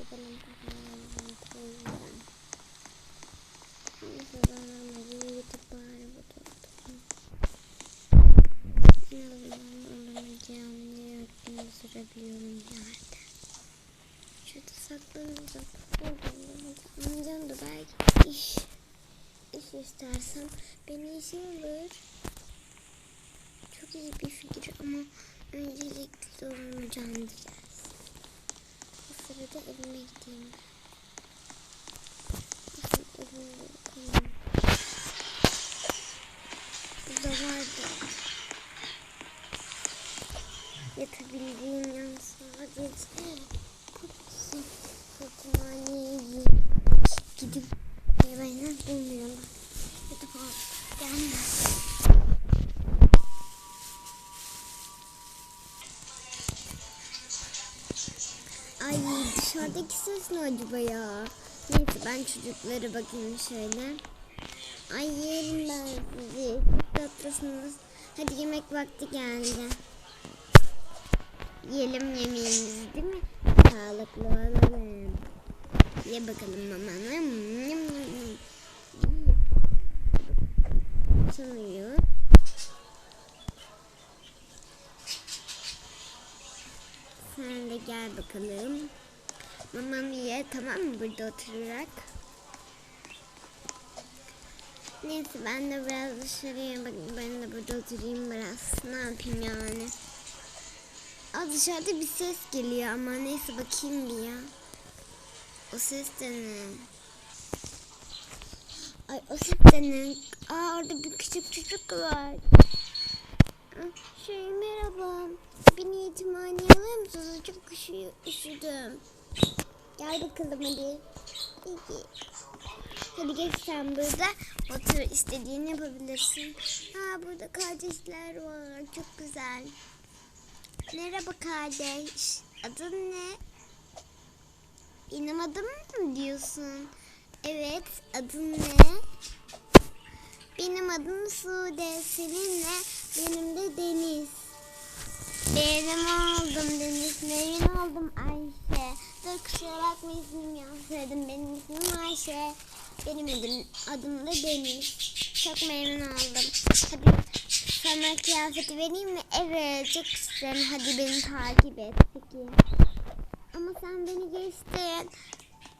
önce. En azından alamayacağım diye sürebiliyorum yerde. Saklanacak. Amcam da belki iş, iş istersem beni işe alır. Çok iyi bir fikir ama öncelikle olmayacağım diyeceğiz. Sırada evime gideyim. Bakın evimde bakalım. Burada vardı. Yapabildiğim yan sadece kutusu satımhaneye gidip yemeğini bulmuyorlar. Hadi bak dışarıdaki ses ne acaba ya? Neyse ben çocuklara bakayım şöyle. Ay yerim ben sizi. Tatlısınız. Hadi yemek vakti geldi. Yiyelim yemeğimizi değil mi? Sağlıklı olalım. Ye bakalım mamanı. Sanıyor. Sen de gel bakalım. Mamamı ye tamam mı burada oturarak? Neyse ben de biraz dışarıya bakayım. Ben de burada oturayım biraz. Ne yapayım yani? Aa, dışarıda bir ses geliyor ama neyse bakayım bir ya. O ses de ne? Ay o ses de ne? Aa orada bir küçük çocuk var. Şey merhaba. Beni yetimhaneye alır mısınız? Çok üşü, üşüdüm. Gel bakalım hadi. İyi. Hadi geç sen burada. Otur istediğini yapabilirsin. Ha burada kardeşler var. Çok güzel. Merhaba kardeş. Adın ne? Benim adım mı diyorsun? Evet. Adın ne? Benim adım Sude. Senin ne? Benim de Deniz. Benim oldum Deniz. Memnun oldum Ayşe. Dur kusura bakma ismimi yanlış söyledim. Benim ismim Ayşe. Benim adım, adım da Deniz. Çok memnun oldum. Hadi sana kıyafeti vereyim mi? Evet çok isterim. Hadi beni takip et. Peki. Ama sen beni geçtin.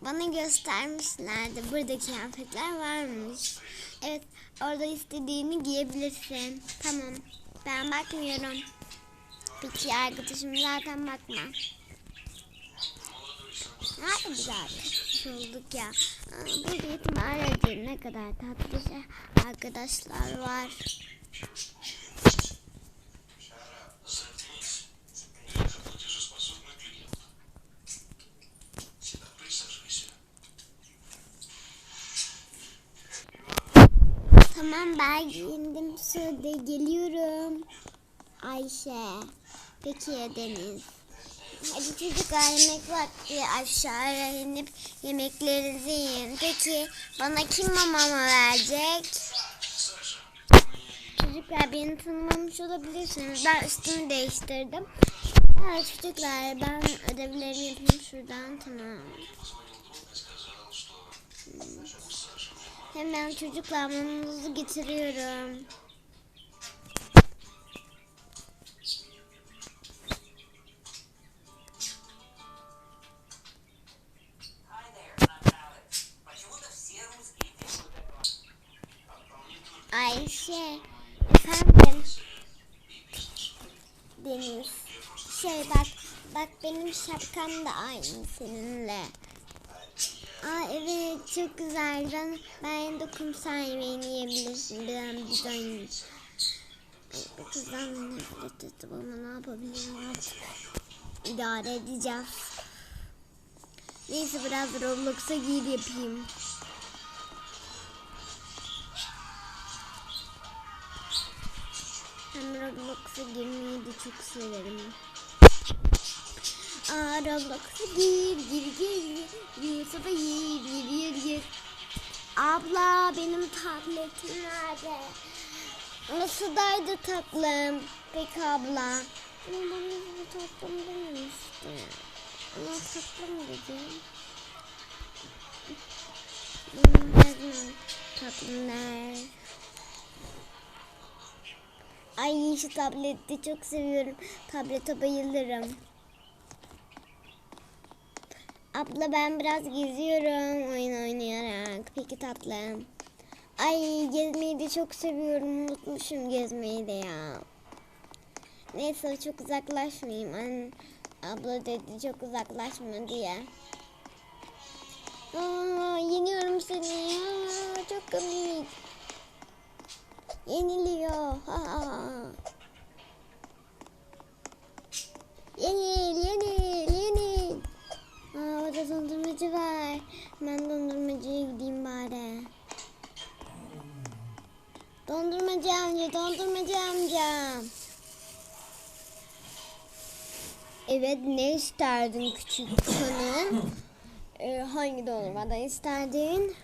Bana göstermişlerdi. Burada kıyafetler varmış. Evet orada istediğini giyebilirsin. Tamam. Ben bakmıyorum. Peki arkadaşım zaten bakma. Hadi güzel olduk ya. Aa, Burada yetimhanede ne kadar tatlı şey arkadaşlar var. Tamam ben giyindim. Sude geliyorum. Ayşe. Peki Deniz. Çocuklar yemek vakti aşağıya inip yemeklerinizi yiyin. Peki bana kim mamamı verecek? Çocuklar beni tanımamış olabilirsiniz. Ben üstümü değiştirdim. Evet çocuklar ben ödevlerimi yapayım şuradan tamam. Hemen çocuklar mamanızı getiriyorum. Şapkam da aynı seninle. Aa evet çok güzel. Ben, ben dokum sen yemeğini yiyebilirsin. Ben bir. Ay, bu kızdan nefret ettim ama ne yapabilirim artık. İdare edeceğiz. Neyse biraz Roblox'a gir yapayım. Ben Roblox'a girmeyi de çok severim. Aa Roblox'a gir, gir, gir, sonra gir, gir, gir, gir. Abla benim tabletim nerede? Nasıldaydı tatlım? Peki abla. Ama bana bir tatlım dememişti. Ama tatlı mı dedim? Hmm, yazmam. Tatlılar. Ay şu tableti çok seviyorum. Tablete bayılırım. Abla ben biraz geziyorum oyun oynayarak. Peki tatlım. Ay gezmeyi de çok seviyorum. Unutmuşum gezmeyi de ya. Neyse çok uzaklaşmayayım. An abla dedi çok uzaklaşma diye. Aa, yeniyorum seni ya. Çok komik. Yeniliyor. Ha, Evet, ne isterdin küçük hanım? Ee, hangi dondurmadan isterdin?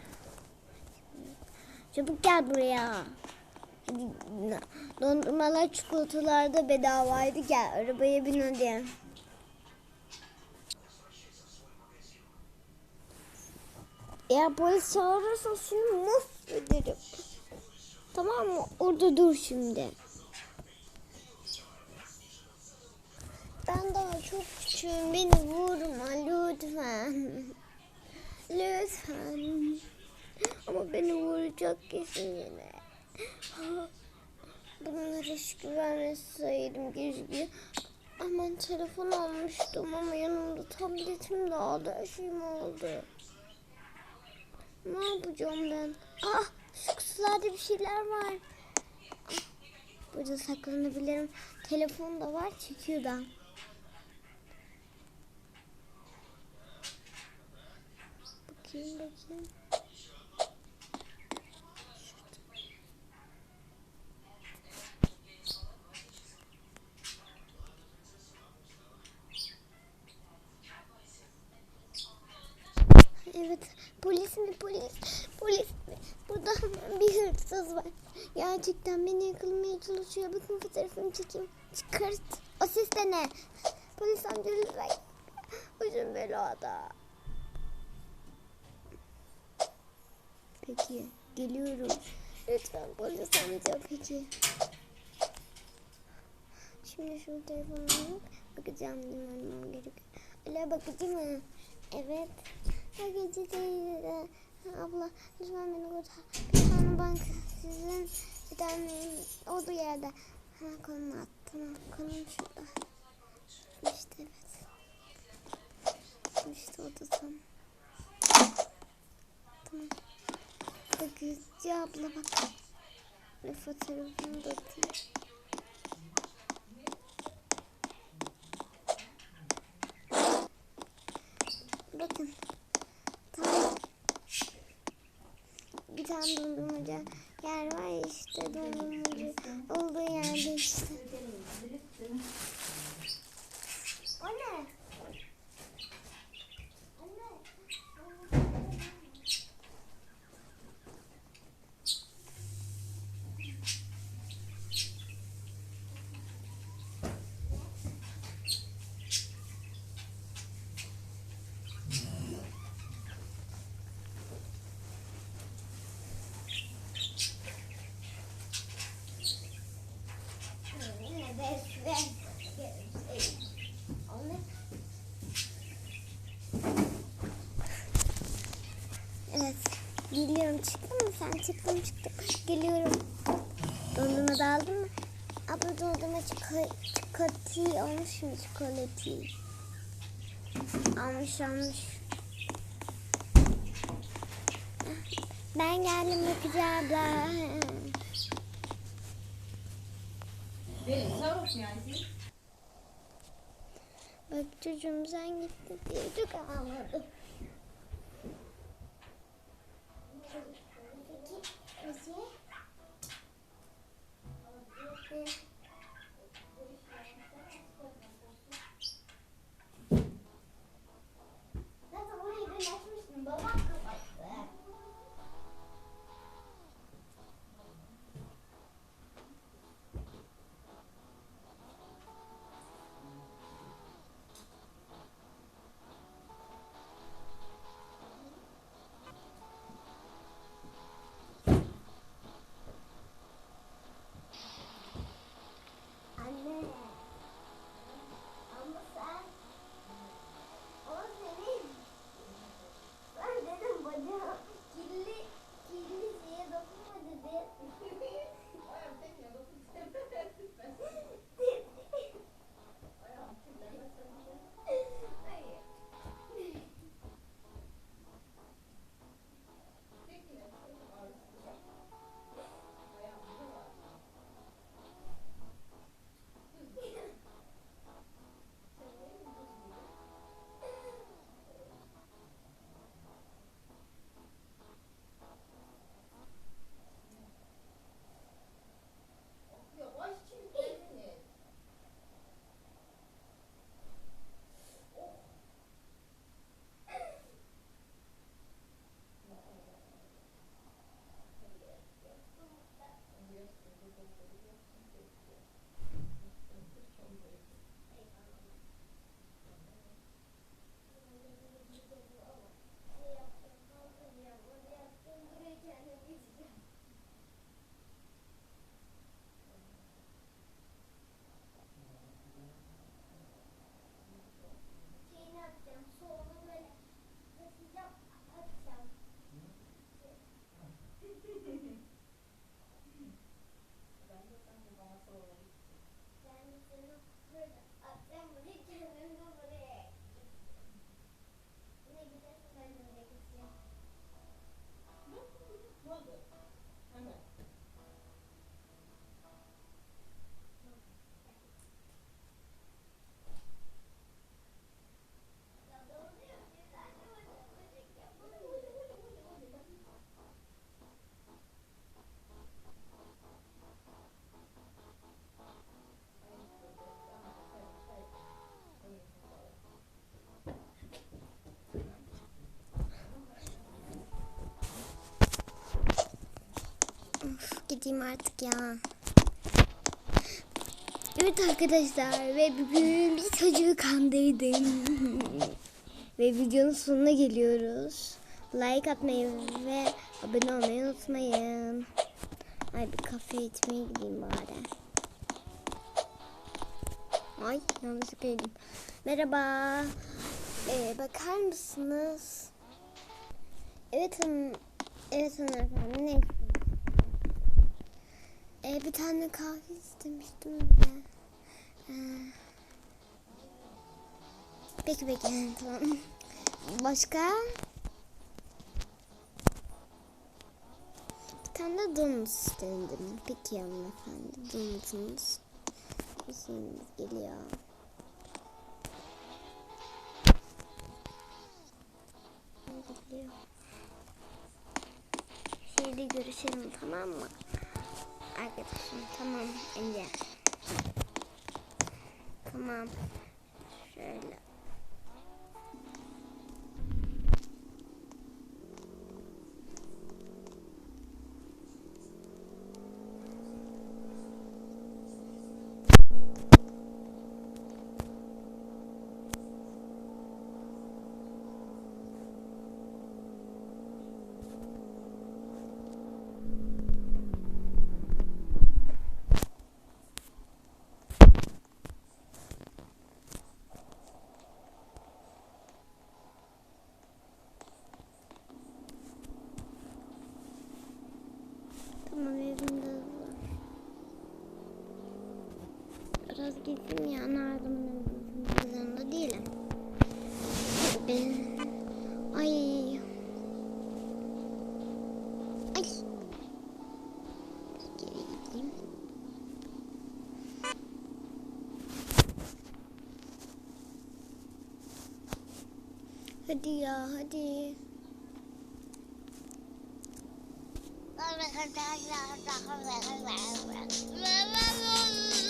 Çabuk gel buraya. Dondurmalar çikolatalar da bedavaydı. Gel arabaya bin hadi. Eğer polis çağırırsa seni mahvederim. Tamam mı? Orada dur şimdi. Ben daha çok küçüğüm. Beni vurma lütfen. Lütfen. Ama beni vuracak kesin yine. Bunlara hiç güvenmeseydim keşke. Hemen telefon almıştım ama yanımda tabletim de aldı. Her şeyim oldu. Ne yapacağım ben? Ah şu kutularda bir şeyler var. Burada saklanabilirim. Telefon da var çekiyor da. Bakayım bakayım. Evet. Polis mi polis? Polis mi? Burada bir hırsız var. Gerçekten beni yakalamaya çalışıyor. Bakın fotoğrafımı çekeyim. Çıkart. O ses de ne? Polis amca lütfen. Başım belada. Peki. Geliyorum. Lütfen polis amca peki. Şimdi şu telefonu alıp bakacağım dinlemem gerekiyor. Öyle bakıcı mı? Evet. Bakıcı değil. de. Abla lütfen beni kurtar. Bir tane banka sizin bir tane olduğu yerde. Hemen konumu at. Tamam konum şurada. İşte evet. İşte o da tam. Tamam. Bakıcı abla bak. Bir fotoğrafını da atayım. Bakın. Bir tane dondurmacı yer var işte dondurmacı olduğu yerde işte. O ne? Evet. Geliyorum. Çıktın mı sen? Çıktım çıktım. Geliyorum. Dondurma da aldın mı? Abla dondurma çiko- çikolati almış mı çikolati? Almış almış. Ben geldim Bakıcı abla. Bak çocuğum sen gittin diye çok ağladım. Zaten gideyim artık ya. Evet arkadaşlar ve bugün bir çocuğu kandırdım. ve videonun sonuna geliyoruz. Like atmayı ve abone olmayı unutmayın. Ay bir kafe içmeye gideyim bari. Ay yanlışlıkla yedim. Merhaba. Ee, bakar mısınız? Evet hanım. Evet. Ne istiyorsunuz? Ee, bir tane kahve istemiştim de. Ee, peki peki tamam. Başka? Bir tane de donut istedim. Peki hanımefendi. Donutunuz. Şeyimiz geliyor. Geliyor. Şeyde görüşelim tamam mı? Arkadaşım tamam Ece. Tamam. Şöyle. Tamam evimde var. Biraz gittim ya Nardım'ın yanında değilim. Ben... Ay. Ay. Geri gideyim. Hadi ya hadi. Dur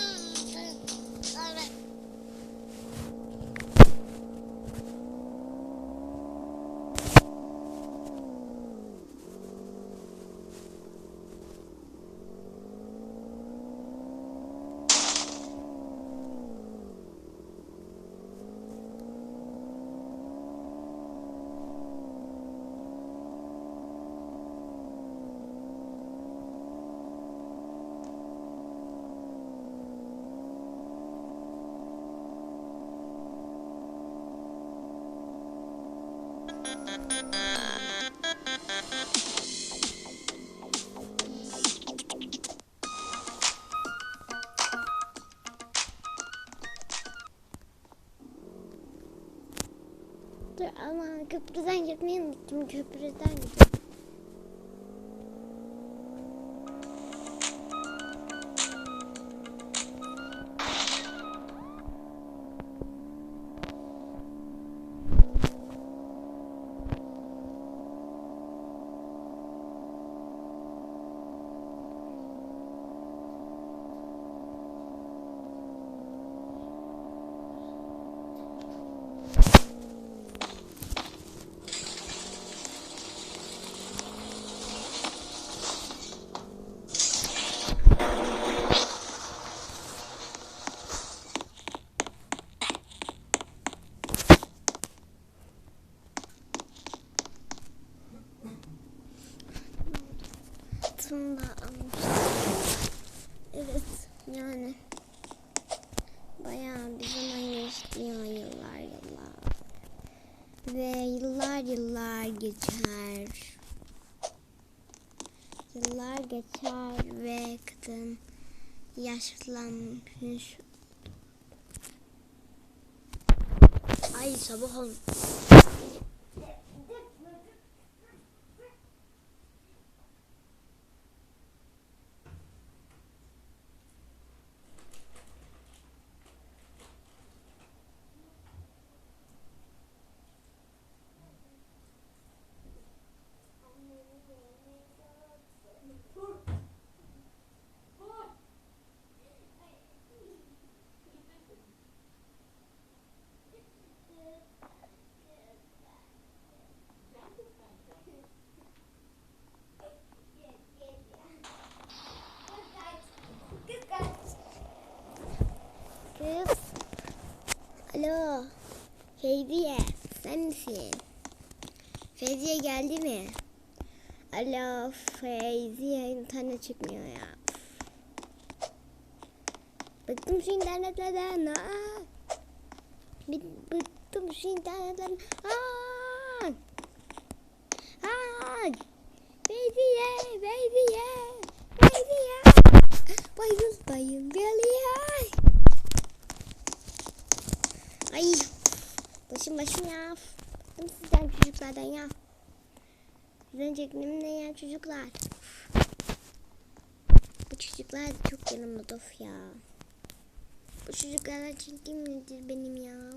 ama köprüden gitmeyi unuttum. Köprüden gideyim. Altını da almıştım. Evet yani bayağı bir zaman geçti ya yıllar yıllar. Ve yıllar yıllar geçer. Yıllar geçer ve kadın yaşlanmış. Ay sabah ol. Kız. Alo. Feyziye. Sen misin? Feyziye geldi mi? Alo Feyziye internet çıkmıyor ya. Bıktım şu internetlerden. Aa. Bı- Bıktım şu internetlerden. Aa. Aa. Feyziye, Feyziye, Feyziye. Bayıl bayıl geliyor. Ay başım başım ya. Bıktım sizden çocuklardan ya. Sizden çektiğim ne ya çocuklar. Bu çocuklar da çok yanımda of ya. Bu çocuklarla çektiğim nedir benim ya.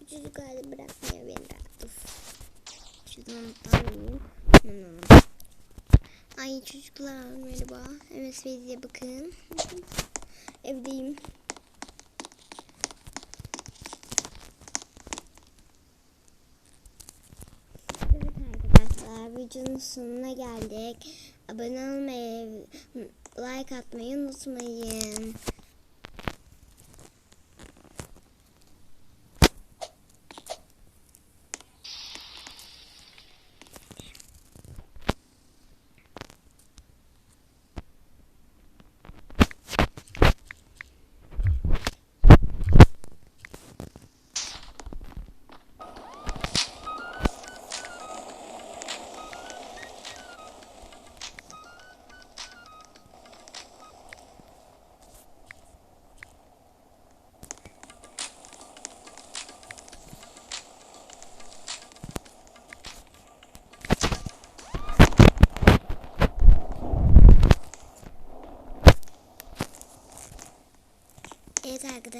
Bu çocuklar da bırakmıyor beni rahat. Şuradan alayım. Hmm. Ay çocuklar merhaba. Feyzi'ye bakın. Evdeyim. Evet arkadaşlar videonun sonuna geldik. Abone olmayı, like atmayı unutmayın.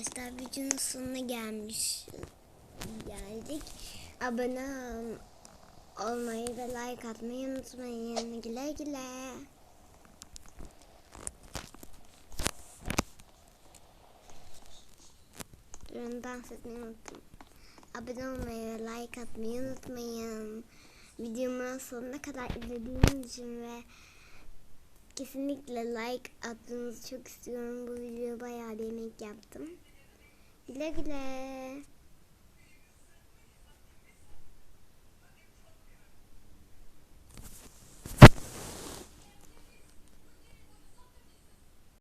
Arkadaşlar videonun sonuna gelmiş geldik. Abone ol- olmayı ve like atmayı unutmayın. Güle güle. Durun dans etmeyi unuttum. Abone olmayı ve like atmayı unutmayın. Videomu sonuna kadar izlediğiniz için ve Kesinlikle like attığınızı çok istiyorum. Bu video bayağı bir yemek yaptım. Güle güle.